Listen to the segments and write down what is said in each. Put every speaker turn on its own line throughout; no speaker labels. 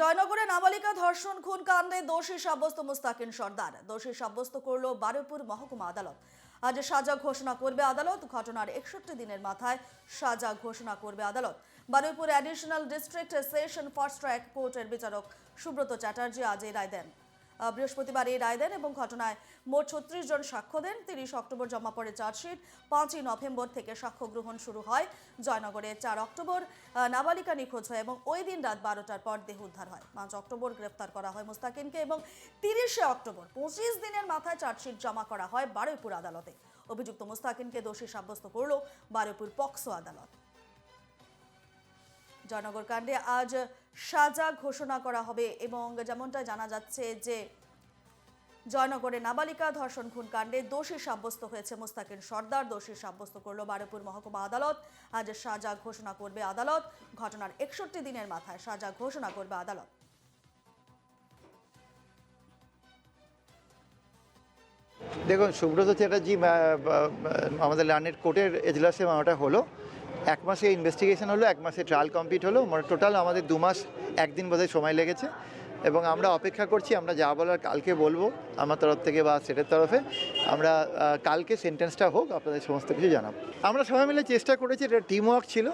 জয়নগরে নাবালিকা ধর্ষণ, খুন কাণ্ডে দোষী সাব্যস্ত মুস্তাকিন সর্দার। দোষী সাব্যস্ত করল বারুপুর মহকুমা আদালত। আজ সাজা ঘোষণা করবে আদালত। ঘটনার একষট্টি দিনের মাথায় সাজা ঘোষণা করবে আদালত। Baruipur additional district session first track কোর্টের বিচারক সুব্রত চ্যাটার্জি আজ এই রায় দেন। বৃহস্পতিবার এই রায় দেন এবং ঘটনায় মোট ছত্রিশ জন সাক্ষ্য দেন। তিরিশ অক্টোবর জমা পড়ে চার্জশিট। পাঁচই নভেম্বর থেকে সাক্ষ্য গ্রহণ শুরু হয়। জয়নগরে চার অক্টোবর নাবালিকা নিখোঁজ হয় এবং ওই দিন রাত বারোটার পর দেহ উদ্ধার হয়। পাঁচ অক্টোবর গ্রেপ্তার করা হয় মুস্তাকিনকে এবং তিরিশে অক্টোবর, পঁচিশ দিনের মাথায় চার্জশিট জমা করা হয় বারুইপুর আদালতে। অভিযুক্ত মুস্তাকিনকে দোষী সাব্যস্ত করল বারুইপুর পক্সো আদালত। জয়নগর কাণ্ডে আজ সাজা ঘোষণা করা হবে এবং যেমনটা জানা যাচ্ছে যে জয়নগরে নাবালিকা ধর্ষণ খুন কাণ্ডে দোষী সাব্যস্ত হয়েছে মোস্তাকিন সর্দার, দোষী সাব্যস্ত করল বারুপুর মহকুমা আদালত। আজ সাজা ঘোষণা করবে আদালত। ঘটনার একষট্টি দিনের মাথায় সাজা ঘোষণা করবে আদালত।
দেখুন, সুব্রত চ্যাটার্জি আমাদের লার্নের কোর্টের এজলাসে মামলাটা হলো। এক মাসে ইনভেস্টিগেশন হলো, এক মাসে ট্রায়াল কমপ্লিট হলো। মানে টোটাল আমাদের দু মাস, একদিন বোধহয় সময় লেগেছে। এবং আমরা অপেক্ষা করছি আমরা যা বলার কালকে বলব আমার তরফ থেকে বা সেটের তরফে। আমরা কালকে সেন্টেন্সটা হোক আপনাদের সমস্ত কিছু জানাব। আমরা সবাই মিলে চেষ্টা করেছি এটা টিম ওয়ার্ক ছিল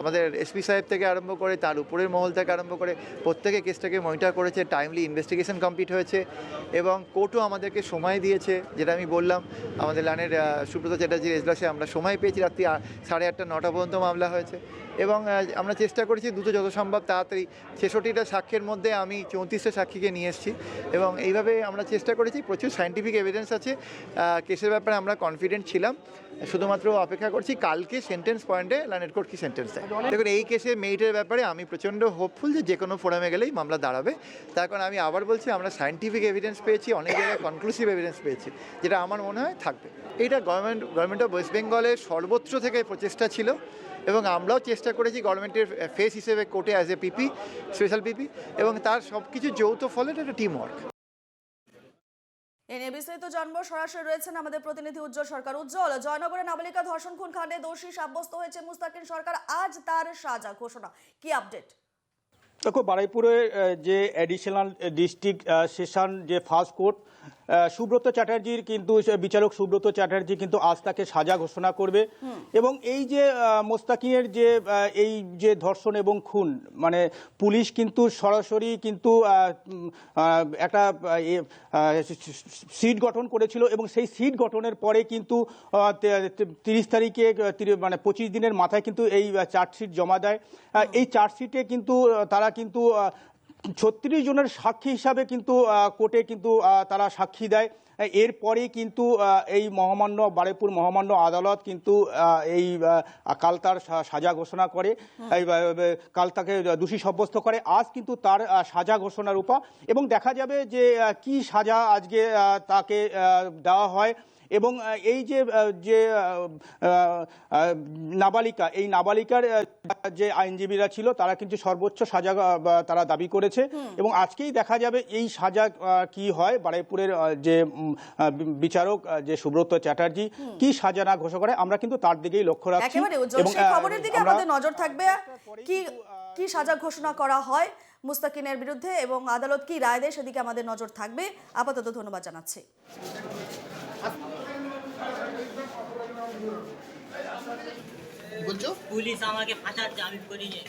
আমাদের এসপি সাহেব থেকে আরম্ভ করে তার উপরের মহল থেকে আরম্ভ করে প্রত্যেকে কেসটাকে মনিটর করেছে টাইমলি ইনভেস্টিগেশন কমপ্লিট হয়েছে এবং কোর্টও আমাদেরকে সময় দিয়েছে যেটা আমি বললাম আমাদের লাইনের আহ, সুব্রত চ্যাটার্জির এজলাসে আমরা সময় পেয়েছি রাত্রি সাড়ে আটটা নটা পর্যন্ত মামলা হয়েছে। এবং আমরা চেষ্টা করেছি দ্রুত যত সম্ভব তাড়াতাড়ি ছেষট্টিটা সাক্ষ্যের মধ্যে আমি চৌত্রিশটা সাক্ষীকে নিয়ে এসেছি। এবং এইভাবে আমরা চেষ্টা করেছি প্রচুর সাইন্টিফিক এভিডেন্স আছে কেসের ব্যাপারে আমরা কনফিডেন্ট ছিলাম। শুধুমাত্র অপেক্ষা করছি কালকে সেন্টেন্স পয়েন্টে লাইনের কোর্ট কি সেন্টেন্স দেয়। দেখুন এই কেসে মেরিটের ব্যাপারে আমি প্রচণ্ড হোপফুল যে যে কোনো ফোরামে গেলেই মামলা দাঁড়াবে। তার কারণ আমি আবার বলছি আমরা সাইন্টিফিক এভিডেন্স পেয়েছি অনেক জায়গায় কনক্লুসিভ এভিডেন্স পেয়েছি যেটা আমার মনে হয় থাকবে। এটা গভর্নমেন্ট গভর্নমেন্ট অফ ওয়েস্ট বেঙ্গলের সর্বত্র থেকে প্রচেষ্টা ছিল। এবং আমরাও চেষ্টা করেছি গভর্নমেন্টের ফেস হিসেবে কোর্টে অ্যাজ এ পিপি স্পেশাল পিপি এবং তার সব কিছু যৌথ ফলে একটা টিম ওয়ার্ক
এ নিয়ে বিস্তারিত জানব। সরাসরি রয়েছেন আমাদের প্রতিনিধি উজ্জ্বল সরকার। উজ্জ্বল জয়নগরে নাবালিকা ধর্ষণ খুন কাণ্ডে দোষী সাব্যস্ত হয়েছে মুস্তাকিন সরকার। আজ তার সাজা ঘোষণা। কি আপডেট
দেখো বারুইপুরের যে অ্যাডিশনাল ডিস্ট্রিক্ট সেশন যে ফার্স্ট কোর্ট সুব্রত চ্যাটার্জির কিন্তু বিচারক সুব্রত চ্যাটার্জি কিন্তু আজ তাকে সাজা ঘোষণা করবে। এবং এই যে আহ, মোস্তাকিনের যে এই যে ধর্ষণ এবং খুন মানে পুলিশ কিন্তু সরাসরি কিন্তু একটা সিট গঠন করেছিল এবং সেই সিট গঠনের পরে কিন্তু তিরিশ তারিখে মানে পঁচিশ দিনের মাথায় কিন্তু এই চার্জশিট জমা দেয়। এই চার্জশিটে কিন্তু তারা কিন্তু ছত্রিশ জনের সাক্ষী হিসাবে কিন্তু কোর্টে কিন্তু তারা সাক্ষী দেয়। এরপরে কিন্তু এই মহামান্য বারেপুর মহামান্য আদালত কিন্তু এই কাল তার সাজা ঘোষণা করে এই, কাল তাকে দোষী সাব্যস্ত করে। আজ কিন্তু তার সাজা ঘোষণার উপা এবং দেখা যাবে যে কি সাজা আজকে তাকে দেওয়া হয় এবং এই যে যে নাবালিকা এই নাবালিকার যে আইনজীবীরা ছিল তারা কিন্তু সর্বোচ্চ সাজা তারা দাবি করেছে। এবং আজকেই দেখা যাবে এই সাজা কি হয় বারাইপুরের যে বিচারক যে সুব্রত চ্যাটার্জি কি সাজা না ঘোষণা করে আমরা কিন্তু তার দিকেই লক্ষ্য রাখছি। আহ,
খবরের দিকে আমাদের নজর থাকবে কি কি সাজা ঘোষণা করা হয় মুস্তাকিনের বিরুদ্ধে এবং আদালত কি রায় দেয় সেদিকে আমাদের নজর থাকবে। আপাতত ধন্যবাদ জানাচ্ছি।
বলছো?
পুলিশ আমাকে ফাঁসাচ্ছে আমি করিনি